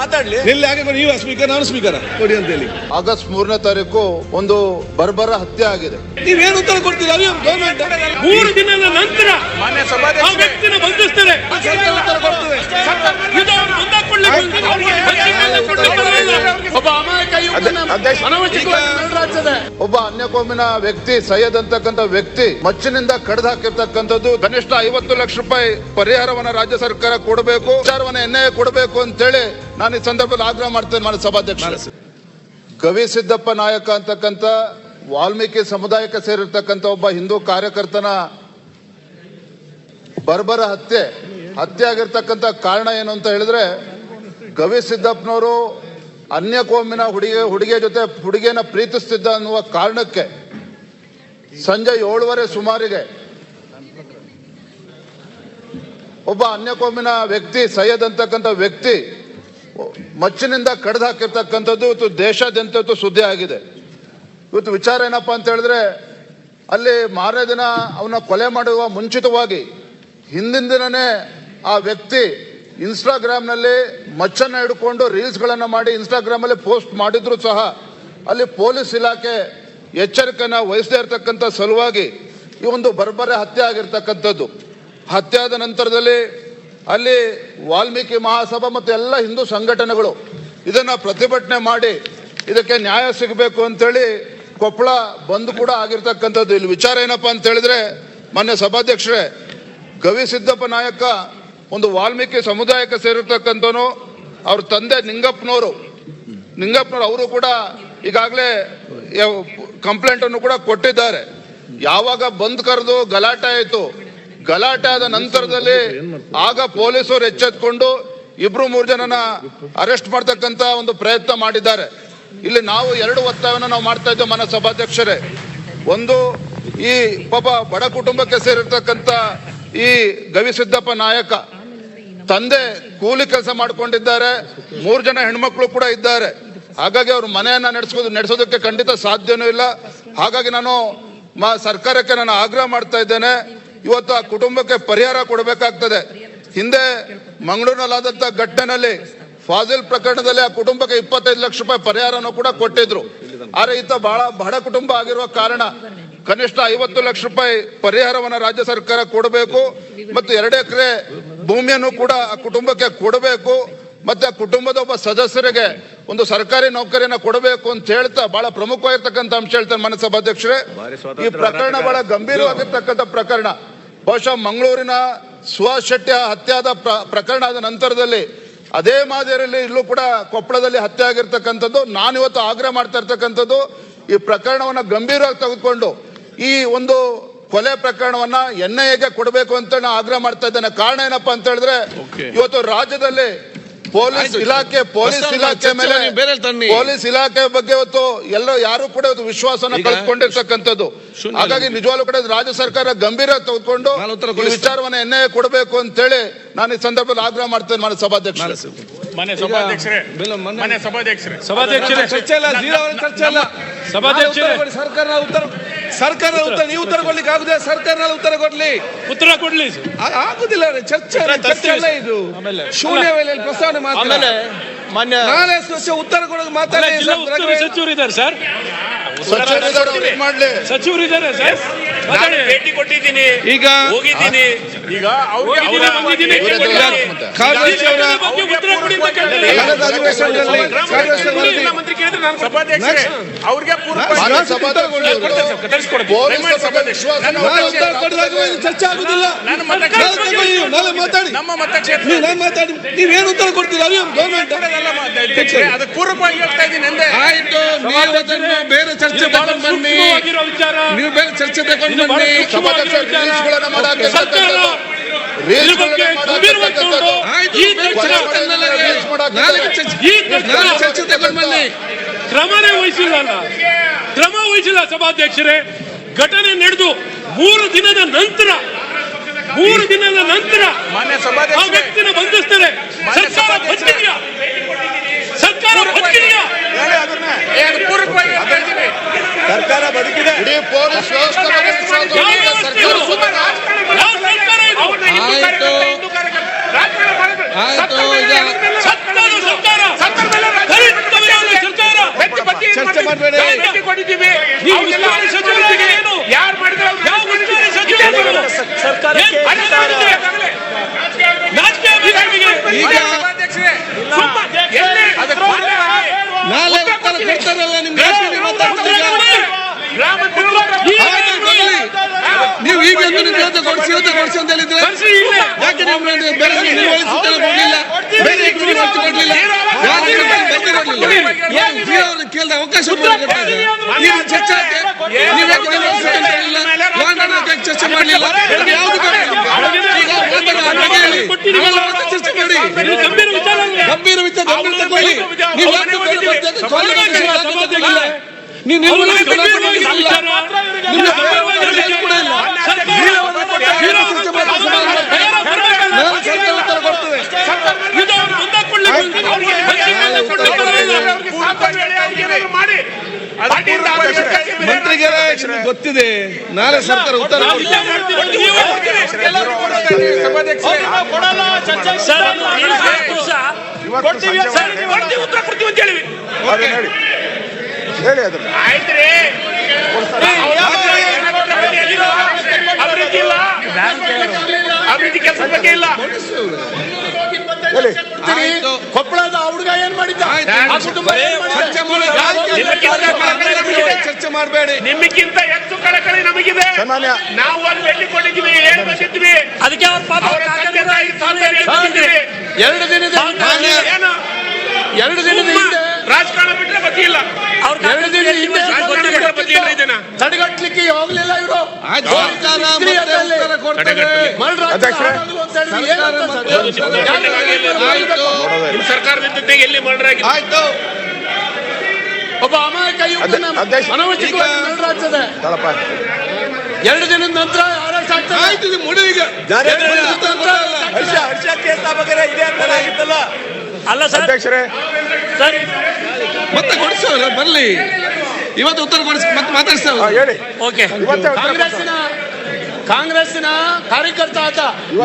ಮಾತಾಡ್ಲಿ? ನಿಲ್ಲಿ ಹಾಗೆ ನೀವು ಸ್ಪೀಕರ್ ನಾನು ಸ್ಪೀಕರ್ ಕೊಡಿ ಅಂತ ಹೇಳಿ. ಆಗಸ್ಟ್ ಮೂರನೇ ತಾರೀಕು ಒಂದು ಬರ್ಬರ ಹತ್ಯೆ ಆಗಿದೆ. ನೀವೇನು ಉತ್ತರ ಕೊಡ್ತೀರಾ? ಅದು ಗೌರ್ಮೆಂಟ್ ಮೂರು ದಿನದ ನಂತರ ಆ ವ್ಯಕ್ತಿನ ಬಂಧಿಸ್ತಾರೆ. ಉತ್ತರ ಕೊಡ್ತದೆ ಇದು ಅವ್ರು ಬಂದಾಕೊಳ್ಳಿಕ್ಕೆ ಒಬ್ಬ ಅಮಾಯಕ ಯುವಕನ ಅನವಶ್ಯಕವಾಗಿ ನಡೆದಾಡ್ತದೆ. ಒಬ್ಬ ಅನ್ಯ ಕೋಮಿನ ವ್ಯಕ್ತಿ ಸೈಯದ್ ಅಂತಕ್ಕಂಥ ವ್ಯಕ್ತಿ ಮಚ್ಚಿನಿಂದ ಕಡ್ದು ಹಾಕಿರ್ತಕ್ಕಂಥದ್ದು ಕನಿಷ್ಠ ಐವತ್ತು ಲಕ್ಷ ರೂಪಾಯಿ ಪರಿಹಾರವನ್ನ ರಾಜ್ಯ ಸರ್ಕಾರ ಕೊಡಬೇಕು ವಿಚಾರವನ್ನ ಎನ್ನೇ ಕೊಡಬೇಕು ಅಂತೇಳಿ ನಾನು ಈ ಸಂದರ್ಭದಲ್ಲಿ ಆಗ್ರಹ ಮಾಡ್ತೇನೆ ಮಾನ್ಯ ಸಭಾಧ್ಯಕ್ಷ ಕವಿ ಸಿದ್ದಪ್ಪ ನಾಯಕ ಅಂತಕ್ಕಂಥ ವಾಲ್ಮೀಕಿ ಸಮುದಾಯಕ್ಕೆ ಸೇರಿರ್ತಕ್ಕಂಥ ಒಬ್ಬ ಹಿಂದೂ ಕಾರ್ಯಕರ್ತನ ಬರ್ಬರ ಹತ್ಯೆ ಹತ್ಯೆ ಆಗಿರ್ತಕ್ಕಂಥ ಕಾರಣ ಏನು ಅಂತ ಹೇಳಿದ್ರೆ ಕವಿ ಸಿದ್ದಪ್ಪನವರು ಅನ್ಯ ಕೋಮಿನ ಹುಡುಗಿ, ಹುಡುಗಿಯ ಜೊತೆ ಹುಡುಗಿಯನ್ನ ಪ್ರೀತಿಸ್ತಿದ್ದ ಅನ್ನುವ ಕಾರಣಕ್ಕೆ ಸಂಜೆ ಏಳುವರೆ ಸುಮಾರಿಗೆ ಒಬ್ಬ ಅನ್ಯ ಕೋಮಿನ ವ್ಯಕ್ತಿ, ಸೈಯದ್ ಅಂತಕ್ಕಂಥ ವ್ಯಕ್ತಿ ಮಚ್ಚಿನಿಂದ ಕಡ್ದು ಹಾಕಿರ್ತಕ್ಕಂಥದ್ದು ಇವತ್ತು ದೇಶಾದ್ಯಂತ ಸುದ್ದಿ ಆಗಿದೆ. ಇವತ್ತು ವಿಚಾರ ಏನಪ್ಪ ಅಂತ ಹೇಳಿದ್ರೆ, ಅಲ್ಲಿ ಮಾರನೇ ದಿನ ಅವನ ಕೊಲೆ ಮಾಡುವ ಮುಂಚಿತವಾಗಿ ಹಿಂದಿನ ದಿನನೇ ಆ ವ್ಯಕ್ತಿ ಇನ್ಸ್ಟಾಗ್ರಾಮ್ನಲ್ಲಿ ಮಚ್ಚನ್ನು ಹಿಡ್ಕೊಂಡು ರೀಲ್ಸ್ಗಳನ್ನು ಮಾಡಿ ಇನ್ಸ್ಟಾಗ್ರಾಮಲ್ಲಿ ಪೋಸ್ಟ್ ಮಾಡಿದ್ರು ಸಹ ಅಲ್ಲಿ ಪೊಲೀಸ್ ಇಲಾಖೆ ಎಚ್ಚರಿಕೆನ ವಹಿಸದೇ ಇರತಕ್ಕಂಥ ಸಲುವಾಗಿ ಈ ಒಂದು ಬರ್ಬರೆ ಹತ್ಯೆ ಆಗಿರ್ತಕ್ಕಂಥದ್ದು. ಹತ್ಯೆ ಆದ ನಂತರದಲ್ಲಿ ಅಲ್ಲಿ ವಾಲ್ಮೀಕಿ ಮಹಾಸಭಾ ಮತ್ತು ಎಲ್ಲ ಹಿಂದೂ ಸಂಘಟನೆಗಳು ಇದನ್ನ ಪ್ರತಿಭಟನೆ ಮಾಡಿ ಇದಕ್ಕೆ ನ್ಯಾಯ ಸಿಗಬೇಕು ಅಂತೇಳಿ ಕೊಪ್ಪಳ ಬಂದ್ ಕೂಡ ಆಗಿರ್ತಕ್ಕಂಥದ್ದು. ಇಲ್ಲಿ ವಿಚಾರ ಏನಪ್ಪಾ ಅಂತ ಹೇಳಿದ್ರೆ, ಮಾನ್ಯ ಸಭಾಧ್ಯಕ್ಷರೇ, ಗವಿ ಸಿದ್ದಪ್ಪ ನಾಯಕ ಒಂದು ವಾಲ್ಮೀಕಿ ಸಮುದಾಯಕ್ಕೆ ಸೇರಿರ್ತಕ್ಕಂಥವನು ಅವ್ರ ತಂದೆ ನಿಂಗಪ್ಪನವರು. ನಿಂಗಪ್ಪನವರು ಅವರು ಕೂಡ ಈಗಾಗಲೇ ಕಂಪ್ಲೇಂಟ್ ಅನ್ನು ಕೂಡ ಕೊಟ್ಟಿದ್ದಾರೆ. ಯಾವಾಗ ಬಂದ್ ಕರೆದು ಗಲಾಟೆ ಆಯಿತು, ಗಲಾಟೆ ಆದ ನಂತರದಲ್ಲಿ ಆಗ ಪೊಲೀಸರು ಎಚ್ಚೆತ್ಕೊಂಡು ಇಬ್ರು ಮೂರು ಜನನ ಅರೆಸ್ಟ್ ಮಾಡ್ತಕ್ಕಂತ ಒಂದು ಪ್ರಯತ್ನ ಮಾಡಿದ್ದಾರೆ. ಇಲ್ಲಿ ನಾವು ಎರಡು ಒತ್ತಾಯವನ್ನು ನಾವು ಮಾಡ್ತಾ ಇದ್ದೇವೆ ಮನ ಸಭಾಧ್ಯಕ್ಷರೇ. ಒಂದು, ಈ ಪಾಪ ಬಡ ಕುಟುಂಬಕ್ಕೆ ಸೇರಿರ್ತಕ್ಕಂಥ ಈ ಗವಿಸಿದ್ದಪ್ಪ ನಾಯಕ ತಂದೆ ಕೂಲಿ ಕೆಲಸ ಮಾಡ್ಕೊಂಡಿದ್ದಾರೆ, ಮೂರು ಜನ ಹೆಣ್ಮಕ್ಳು ಕೂಡ ಇದ್ದಾರೆ. ಹಾಗಾಗಿ ಅವ್ರ ಮನೆಯನ್ನ ನಡೆಸೋದು ನಡೆಸೋದಕ್ಕೆ ಖಂಡಿತ ಸಾಧ್ಯನೂ ಇಲ್ಲ. ಹಾಗಾಗಿ ನಾನು ಮಾ, ಸರ್ಕಾರಕ್ಕೆ ನಾನು ಆಗ್ರಹ ಮಾಡ್ತಾ ಇದ್ದೇನೆ. ಇವತ್ತು ಆ ಕುಟುಂಬಕ್ಕೆ ಪರಿಹಾರ ಕೊಡಬೇಕಾಗ್ತದೆ. ಹಿಂದೆ ಮಂಗಳೂರಿನಲ್ಲಾದಂಥ ಘಟನೆಯಲ್ಲಿ ಫಾಜಿಲ್ ಪ್ರಕರಣದಲ್ಲಿ ಆ ಕುಟುಂಬಕ್ಕೆ ಇಪ್ಪತ್ತೈದು ಲಕ್ಷ ರೂಪಾಯಿ ಪರಿಹಾರನೂ ಕೂಡ ಕೊಟ್ಟಿದ್ರು. ಆದ್ರೆ ಈತ ಬಹಳ, ಬಡ ಕುಟುಂಬ ಆಗಿರುವ ಕಾರಣ ಕನಿಷ್ಠ ಐವತ್ತು ಲಕ್ಷ ರೂಪಾಯಿ ಪರಿಹಾರವನ್ನು ರಾಜ್ಯ ಸರ್ಕಾರ ಕೊಡಬೇಕು ಮತ್ತು ಎರಡು ಎಕರೆ ಭೂಮಿಯನ್ನು ಕೂಡ ಆ ಕುಟುಂಬಕ್ಕೆ ಕೊಡಬೇಕು. ಮತ್ತೆ ಆ ಕುಟುಂಬದ ಒಬ್ಬ ಸದಸ್ಯರಿಗೆ ಒಂದು ಸರ್ಕಾರಿ ನೌಕರಿಯನ್ನು ಕೊಡಬೇಕು ಅಂತ ಹೇಳ್ತಾ ಬಹಳ ಪ್ರಮುಖವಾಗಿರ್ತಕ್ಕಂಥ ಅಂಶ ಹೇಳ್ತಾರೆ ಮನೆ ಸಭಾಧ್ಯಕ್ಷರೇ ಈ ಪ್ರಕರಣ ಬಹಳ ಗಂಭೀರವಾಗಿರ್ತಕ್ಕಂಥ ಪ್ರಕರಣ. ಬಹುಶಃ ಮಂಗಳೂರಿನ ಸುಹಾಸ್ ಶೆಟ್ಟಿ ಹತ್ಯಾದ ಪ್ರ- ಪ್ರಕರಣ ಆದ ನಂತರದಲ್ಲಿ ಅದೇ ಮಾದರಿಯಲ್ಲಿ ಇಲ್ಲೂ ಕೂಡ ಕೊಪ್ಪಳದಲ್ಲಿ ಹತ್ಯೆ ಆಗಿರ್ತಕ್ಕಂಥದ್ದು. ನಾನು ಇವತ್ತು ಆಗ್ರಹ ಮಾಡ್ತಾ ಇರ್ತಕ್ಕಂಥದ್ದು. ಈ ಪ್ರಕರಣವನ್ನು ಗಂಭೀರವಾಗಿ ತೆಗೆದುಕೊಂಡು ಈ ಒಂದು ಕೊಲೆ ಪ್ರಕರಣವನ್ನ ಎನ್ ಐ ಎಗೆ ಕೊಡಬೇಕು ಅಂತ ನಾನು ಆಗ್ರಹ ಮಾಡ್ತಾ ಇದ್ದೇನೆ. ಕಾರಣ ಏನಪ್ಪಾ ಅಂತ ಹೇಳಿದ್ರೆ ಇವತ್ತು ರಾಜ್ಯದಲ್ಲಿ ಪೊಲೀಸ್. ಇಲಾಖೆ ಪೊಲೀಸ್ ಇಲಾಖೆ ಮೇಲೆ ನೀವು ಬೇರೆ ತನ್ನಿ. ಪೊಲೀಸ್ ಇಲಾಖೆ ಬಗ್ಗೆ ಇವತ್ತು ಎಲ್ಲ ಯಾರು ಕೂಡ ಇವತ್ತು ವಿಶ್ವಾಸನ ಕಳ್ಕೊಂಡಿರ್ತಕ್ಕಂಥದ್ದು. ಹಾಗಾಗಿ ನಿಜವಾಗ್ಲೂ ಕೂಡ ರಾಜ್ಯ ಸರ್ಕಾರ ಗಂಭೀರ ತೆಗೆದುಕೊಂಡು ವಿಚಾರವನ್ನ ಎನ್ ಐ ಎ ಕೊಡಬೇಕು ಅಂತೇಳಿ ನಾನು ಈ ಸಂದರ್ಭದಲ್ಲಿ ಆಗ್ರಹ ಮಾಡ್ತೇನೆ ಮಾನ್ಯ ಸಭಾಧ್ಯಕ್ಷ ಮನೆ ಸಭಾಧ್ಯಕ್ಷರೇ. ಮನೆ ಸಭಾಧ್ಯಕ್ಷರೇ ಸಭಾಧ್ಯಕ್ಷರೇ. ಚರ್ಚೆ ಇಲ್ಲ zero ಚರ್ಚೆ ಇಲ್ಲ. ಸಭಾಧ್ಯಕ್ಷರೇ. ನಾನು ಉತ್ತರ ಕೊಡಿ, ಸರ್ಕಾರ ಉತ್ತರ ಸರ್ಕಾರ ಉತ್ತರ ನೀವು ಉತ್ತರ ಕೊಡ್ಲಿಕ್ಕೆ ಆಗುದಿಲ್ಲ ಸರ್ಕಾರ ಉತ್ತರ ಕೊಡ್ಲಿ ಉತ್ತರ ಕೊಡ್ಲಿ ಆಗುದಿಲ್ಲ ಚರ್ಚೆ ಉತ್ತರ ಚರ್ಚೆ ಅಲ್ಲ ಇದು. ಶೂನ್ಯ ವೇಳೆಯಲ್ಲಿ ಪ್ರಸ್ತಾವನೆ ಮಾತ್ರ ಮಾನ್ಯ ನಾಳೆ ಸ್ವಚ್ಛ ಉತ್ತರ ಕೊಡೋದು ಮಾತಾಡಿ. ಸಚಿವರು ಇದ್ದಾರೆ ಸರ್ ಸಚಿವರು ಇದ್ದಾರೆ ಸರ್. ಭೇಟಿ ಕೊಟ್ಟಿದ್ದೀನಿ. ಈಗ ಹೋಗಿದ್ದೀನಿ. ಈಗ ಅವ್ರಿಗೆ ಚರ್ಚೆ ಆಗುದಿಲ್ಲ. ಮಾತಾಡಿ. ನಮ್ಮ ಮಾತಾಡಿ. ನೀವೇನು ಉತ್ತರ ಕೊಡ್ತೀರಾ? ಅದು ಅದಕ್ಕೆ ಪೂರ್ವಕವಾಗಿ ಹೇಳ್ತಾ ಇದ್ದೀನಿ ಎಂದೆ ಆಯ್ತು ನೀವು ಅದನ್ನು ಬೇರೆ ಚರ್ಚೆ ತಗೊಂಡು ಬನ್ನಿ. ವಿಚಾರ. ನೀವು ಬೇರೆ ಚರ್ಚೆ ತಗೊಂಡು ಕ್ರಮನೇ ವಹಿಸಿಲ್ಲ ಕ್ರಮ ವಹಿಸಿಲ್ಲ ಸಭಾಧ್ಯಕ್ಷರೇ. ಘಟನೆ ನಡೆದು ಮೂರು ದಿನದ ನಂತರ ಮೂರು ದಿನದ ನಂತರ ಆ ವ್ಯಕ್ತಿನ ಬಂಧಿಸ್ತಾರೆ. ಸರ್ಕಾರ ಸಭಾಧ್ಯಕ್ಷರೇ. ಬದುಕಿದೆಯಾ ಸರ್ಕಾರ ಬದುಕಿದೆಯಾ ಹೇಳಿ ಅದನ್ನ ಏ, ಅದು ಪೂರ್ವಕವಾಗಿ ಹೇಳ್ತಾ ಇದ್ದೀನಿ ಸರ್ಕಾರ ಬದುಕಿದೆ ಇಡೀ ಪೊಲೀಸ್ ವ್ಯವಸ್ಥೆ ಬಗ್ಗೆ ವಿಶ್ವಾಸ ಯಾವ ಹೊಂದಿದೆ ವ್ಯವಸ್ಥೆ ಸರ್ಕಾರ. ಇದು? ಯಾವ ಸರ್ಕಾರ ಇದು? ಅವ್ರನ್ನ ಹಿಂದೂ ಆಯ್ತು. ಕಾರ್ಯಕರ್ತ, ಹಿಂದೂ ಕಾರ್ಯಕರ್ತ. ರಾಜಕಾರಣ ಮಾಡಿದ್ರೆ ಆಯ್ತು ಸತ್ತ ಮೇಲೆ ಈಗ ಹೇಳಿದ್ಮೇಲೆ ಸತ್ತದ ಸರ್ಕಾರ ಸಭಾಧ್ಯಕ್ಷರೇ ಸುಮ್ಮ- ಎಲ್ಲಿ ಅದಕ್ಕೆ ಪೂರ್ವವಾಗಿ ನಾಳೆ ನಿಮ್ಗೆ ನೀವು ಈಗ ಒಂದು ಕೊಡಿಸಿ ಅಂತ ಕೊಡಿಸಿ ಅಂತ ಹೇಳಿದ್ರೆ. ಯಾಕೆ ನೀವು ಬೇರೆ ಬೇರೆ ನಿರ್ವಹಿಸುತ್ತಾರೆ ಕೊಡ್ಲಿಲ್ಲ ಬೇರೆ ಖರ್ಚು ಕೊಡ್ಲಿಲ್ಲ ಯಾಕೆ ನೀವು ಬರ್ತಿ ಕೊಡ್ಲಿಲ್ಲ ಏನು ಜಿ ಅವ್ರನ್ನ ಕೇಳಿದ ಅವಕಾಶ ನೀವು ಚರ್ಚೆ ಯಾಕೆ? ನೀವು ಯಾಕೆ ನಿರ್ವಹಿಸುತ್ತೆ ಅಂತ ಹೇಳಿಲ್ಲ ಲಾಂಡ್ ಆರ್ಡರ್ ಯಾಕೆ ಚರ್ಚೆ ಮಾಡಲಿಲ್ಲ ಯಾವುದು ಗಂಭೀರ ವಿಚಾರ ಅಲ್ವೇ? ಗಂಭೀರ ವಿಚಾರ ಗಂಭೀರ ತಗೊಳ್ಳಿ ನೀವು ಯಾಕೆ ಬೇರೆ ಬರ್ತೀರಿ? ಕಾಂಗ್ರೆಸ್ ಯಾಕೆ ತಗೊಳ್ಳಿಲ್ಲ? ನೀವು ನೀವು ಅವ್ರಿಗೆ ಕಲಾಪ ಗಂಭೀರವಾಗಿ ಮಾಡಿಲ್ಲ. ವಿಚಾರ. ನಿಮ್ಗೆ ಗಂಭೀರವಾಗಿ ಬೇರೆ ಕೂಡ ಇಲ್ಲ. ಸರ್ಕಾರ- ನೀವು ಅವರನ್ನ ಕೊಟ್ಟು ಏನು ಚರ್ಚೆ ಮಾಡ್ತಾ ಇದ್ದೀರಾ? ನಾನು ಸರ್ಕಾರ ಉತ್ತರ ಕೊಡ್ತೇವೆ ಇದು ಅವ್ರು ಮುಂದೆ ಕೊಡ್ಲಿಕ್ಕೆ ಅವ್ರಿಗೆ ಹಂಚಿಕೆಯನ್ನ ಕೊಡ್ಲಿಕ್ಕೆ ಬರಲಿಲ್ಲ. ಮಾಡಿ ಅದಕ್ಕಿಂತ ಅಧ್ಯಕ್ಷರೇ. ಮಂತ್ರಿಗೆ ನಿಮ್ಗೆ ಗೊತ್ತಿದೆ ನಾಳೆ ಸರ್ಕಾರ ಉತ್ತರ ನಾವು ಕೊಡ್ತೇವೆ. ಇಲ್ಲೇ ಮಾಡ್ತೀವಿ, ನೀವೇ ಮಾಡ್ತೀವಿ. ಸಭಾಧ್ಯಕ್ಷರೇ ಸರ್, ಅದು ಐವತ್ತು ವರ್ಷ. ಸರ್, ನೀವು ಕೊಡ್ತೀವಿ, ಉತ್ತರ ಸರ್ಕಾರ ಅಂತ ಹೇಳಿವಿ. ಆಯ್ತ್ರಿ. ಅಭಿವೃದ್ಧಿ ಇಲ್ಲ. ಅಭಿವೃದ್ಧಿ ಕೆಲಸದ ಬಗ್ಗೆ ಇಲ್ಲ. ಆಯ್ತು. ಕೊಪ್ಪಳದ ಚರ್ಚೆ ಮಾಡಿ ಚರ್ಚೆ ಮಾಡಬೇಡಿ. ನಿಮಗಿಂತ ಹೆಚ್ಚು ಕಳಕಳಿ ನಮಗಿದೆ. ನಾವು ಅಲ್ಲಿ ಬೇಡಿಕೊಂಡಿದ್ವಿ ಹೇಳಿ ಬಂದಿದ್ವಿ ಅದಕ್ಕೆ ಅವ್ರ ಪಾಪ ಎರಡು ದಿನದ ಎರಡು ದಿನದ ಹಿಂದೆ ರಾಜಕಾರಣ ಬಿಟ್ಟರೆ ಗತಿ ಇಲ್ಲ. ಅವ್ರ ಎರಡು ದಿನ ಹಿಂದೆ ರಾಜಕಾರಣ ಬಿಟ್ರೆ ಗತಿ ಇಲ್ಲ ಇದನ್ನ. ತಡೆಗಟ್ಲಿಕ್ಕೆ ಹೋಗ್ಲಿಲ್ಲ ಇವರು? ಆಯ್ತು. ಸರ್ಕಾರ ಮತ್ತೆ ಉತ್ತರ ಕೊಡ್ತದೆ. ಆಯ್ತು. ನಿಮ್ಮ ಸರ್ಕಾರದಿಂದ ಎಲ್ಲಿ ಮರ್ಡರ್ ಆಯ್ತು. ಒಬ್ಬ ಅಮಾಯಕ ಯುವಕನ ಅನವಶ್ಯಕವಾಗಿ ಮರ್ಡರ್ ಆಗ್ತದೆ ಎರಡು ದಿನದ ನಂತರ ಅರೆಸ್ಟ್ ಆಗ್ತದೆ. ಆಯ್ತು ಇದು ಮುಡಿ ಈಗ. ಉತ್ತರ ಅಂತ ಅಲ್ಲ ಸರ್. ಸರ್. ಮತ್ತೆ ಕೊಡಿಸ್ತೇವಲ್ಲ ಬರ್ಲಿ ಇವತ್ತು ಉತ್ತರ ಕೊಡಿಸ್ ಮತ್ತೆ ಮಾತಾಡಿಸ್ತೇವೆ ಓಕೆ. ಕಾಂಗ್ರೆಸ್ಸಿನ ಕಾಂಗ್ರೆಸ್ಸಿನ ಕಾರ್ಯಕರ್ತ ಆತ.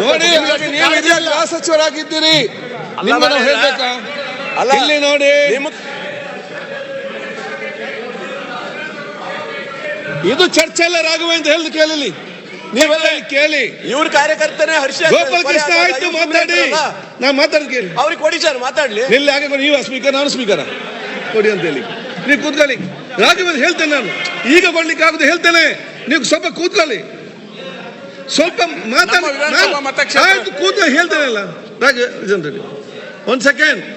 ನೋಡಿ ನೀವು ಇದೇ ಗೃಹ ಸಚಿವರಾಗಿದ್ದೀರಿ? ನಿಮ್ಮನ್ನು ಅಲ್ಲ ಇಲ್ಲಿ ನೋಡಿ. ಇದು ಚರ್ಚೆ ಎಲ್ಲ ಅಂತ ಹೇಳಿದ್ ಕೇಳಲಿ ನೀವೆಲ್ಲ ಇಲ್ಲಿ ಕೇಳಿ. ಇವ್ರ ಕಾರ್ಯಕರ್ತನೇ ಹರ್ಷ ಗೋಪಾಲ ಕೃಷ್ಣ ಆಯ್ತು ಮಾತಾಡಿ. ನಾ ಮಾತಾಡ್ ಕೇಳಿ. ಅವ್ರಿಗೆ ಕೊಡಿ ಸರ್ ಮಾತಾಡ್ಲಿ. ಇಲ್ಲಿ ಹಾಗೆ. ನೀವು ಸ್ಪೀಕರ್ ನಾನು ಸ್ಪೀಕರ ಕೊಡಿ ಅಂತ ಹೇಳಿ. ನೀವು ಕೂತ್ಕೊಳ್ಳಿ. ರಾಘವೇಂದ್ರ ಹೇಳ್ತೇನೆ ನಾನು. ಈಗ ಬರ್ಲಿಕ್ಕೆ ಆಗುದು ಹೇಳ್ತೇನೆ. ನೀವು ಸ್ವಲ್ಪ ಕೂತ್ಕೊಳ್ಳಿ. ಸ್ವಲ್ಪ ಮಾತಾಡಿ. ಕೂತ ಹೇಳ್ತೇನೆ ಅಲ್ಲ. ರಾಜ ಜನರಿಗೆ. ಒಂದ್ ಸೆಕೆಂಡ್